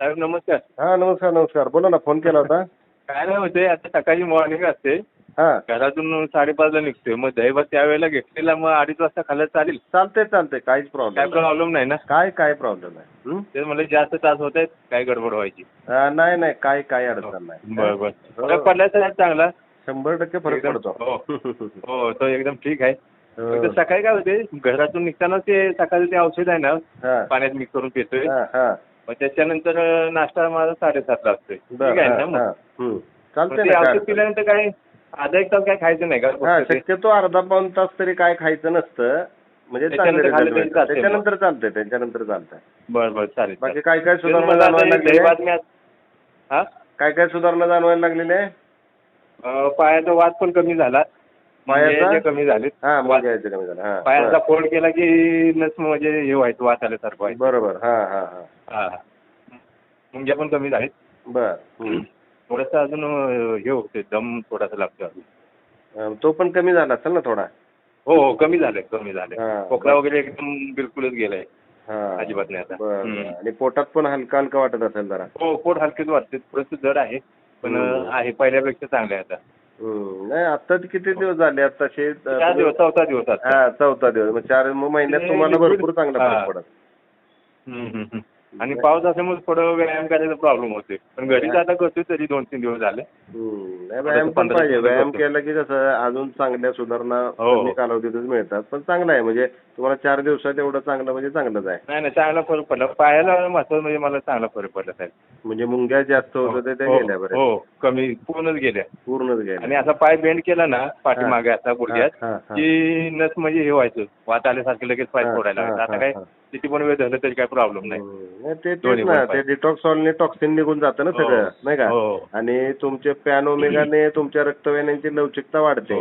साहेब नमस्कार. हा नमस्कार नमस्कार. बोला ना फोन केला होता. काय नाही होते आता सकाळची मॉर्निंग असते. हा. घरातून साडेपाचला निघतोय. मग दहीभात त्यावेळेला घेतलेला मग अडीच वाजता खाल्लं चालेल. चालते चालते काहीच काय प्रॉब्लेम प्रॉब्लेम नाही ना? काय काय प्रॉब्लेम नाही. हं? ते मला जास्त तास होत आहेत काय गडबड व्हायची. अं, नाही नाही. काय काय अडचण नाही. बरं बरं. हो. फरक पडला साहेब चांगला? शंभर टक्के फरक एकदम- पडतो. हो. हो तो एकदम ठीक आहे. हो. फक्त सकाळी काय होते घरातून निघताना ते सकाळी ते औषध आहे ना हा, पाण्यात मिक्स करून पितोय. हा, हा. मग त्याच्यानंतर नाश्ता माझा साडेसातला असतोय बरं, ठीक आहे हा, ना मग? हा. मग चालते ते ना काय औषध अडचण नाही. पिल्यानंतर काय आधा एक तास काय खायचं नाही का हा फक्त ते- शक्यतो अर्धा पाऊन तास तरी काय खायचं नसतं म्हणजे चांगले त्याच्यानंतर खाल्लं result तरी मिळतात. चालतंय मग. त्याच्यानंतर चालतंय त्याच्यानंतर चालतंय बरं बरं चालेल बाकी. काय काय तेच सुधारणा मला आता जाणवायला हे हा काय काय सुधारणा जाणवायला लागलेली आहे अं, पायाचा वाद पण कमी झाला पायाचा? कमी झाले हा कमी झालं हा. पायाचा. फोड केला की नस म्हणजे हे व्हायचं वात आल्यासारखं व्हायचं. बरोबर हा हा हा. हा मुंग्या पण कमी झालीत. बर. थोडंसं अजून हे होते दम थोडासा लागतो अजून. तो पण कमी झाला असेल ना थोडा? हो हो कमी झालंय कमी झालंय. खोकला वगैरे एकदम बिलकुलच गेलाय. हा. अजिबात नाही आता. आणि पोटात पण हलका हलका वाटत असेल जरा? हो पोट हलकेच वाटते थोडंसं जड आहे. पण आहे पहिल्यापेक्षा चांगलं आहे आता. हं. नाही आता किती दिवस झाले आता तसे चार दिवस चौथा दिवस आता हा चौथा दिवस मग चार मग महिन्यात तुम्हाला भरपूर चांगला. फरक पडत हम्म, हम्म, हम्म. आणि पाऊस असल्यामुळे थोडं व्यायाम करायचा प्रॉब्लेम होते पण घरीच आता करतोय तरी दोन तीन दिवस झाले. हं. नाही व्यायाम पण पाहिजे. व्यायाम. केला की कसं अजून चांगल्या सुधारणा हो. कमी कालावधीतच मिळतात. पण चांगलं आहे. म्हणजे तुम्हाला चार दिवसात एवढं चांगलं म्हणजे चांगलंच आहे. नाही नाही चांगला फरक पडला. पायाला महत्त्व म्हणजे मला चांगला फरक पडला साहेब. म्हणजे मुंग्या जास्त होत हो, गेल्या बऱ्याच हो कमी पूर्णच गेल्या. पूर्णच गेल्या. आणि असा पाय बेंड केला ना पाठीमागे असा गुडघ्यात हा, हा, हा. की नस म्हणजे हे व्हायचं. वात आल्यासारखं लगेच पाय हा, फोडायला हा, आता हा, काय हा. किती पण वेळ झालं तरी काय प्रॉब्लेम नाही. हं. नाही, ते तेच ना ते पाहिजे. डिटॉक्स सॉल्टने टॉक्सिन निघून जातं ना सगळं हो. नाही का हो. आणि तुमचे पॅन ओमेगाने तुमच्या रक्तवाहिन्यांची लवचिकता वाढते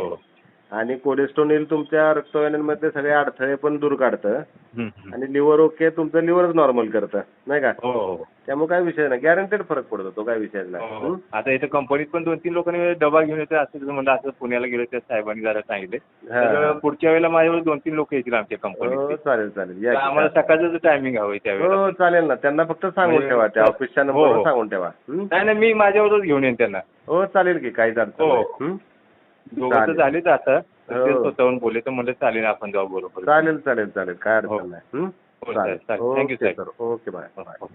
हो. आणि कोलेस्ट्रॉनिल तुमच्या रक्तवाहिन्यांमध्ये सगळे अडथळे पण दूर काढतं. आणि लिव्हर ओके तुमचं लिव्हरच नॉर्मल करतं नाही का हो हो त्यामुळे काय विषय नाही गॅरंटेड फरक पडतो तो काय विषय नाही हो. हं? आता इथं कंपनीत पण दोन तीन लोकांनी डबा घेऊन येतो असं म्हणलं असं पुण्याला गेलं त्या साहेबांनी जरा सांगितले हा. पुढच्या वेळेला माझ्यावर दोन तीन लोक येतील आमच्या हो कंपनीत चालेल चालेल. आम्हाला सकाळचं टायमिंग हवं त्यावेळेला हो चालेल ना त्यांना फक्त सांगून म्हणजे- ठेवा त्या ऑफिसच्या हो, नंबरवर हो. सांगून ठेवा हं? नाही नाही मी माझ्यावरच घेऊन येईन त्यांना हो चालेल की काही हो. हं? दोघं. झालेच आता हो. स्वतःहून बोलले तर म्हणलं चालेल आपण जाऊ बरोबर चालेल चालेल चालेल काय हो. अडचण नाही हं? हो, चालेल, sir. सर ओके बाय हो, बाय हो.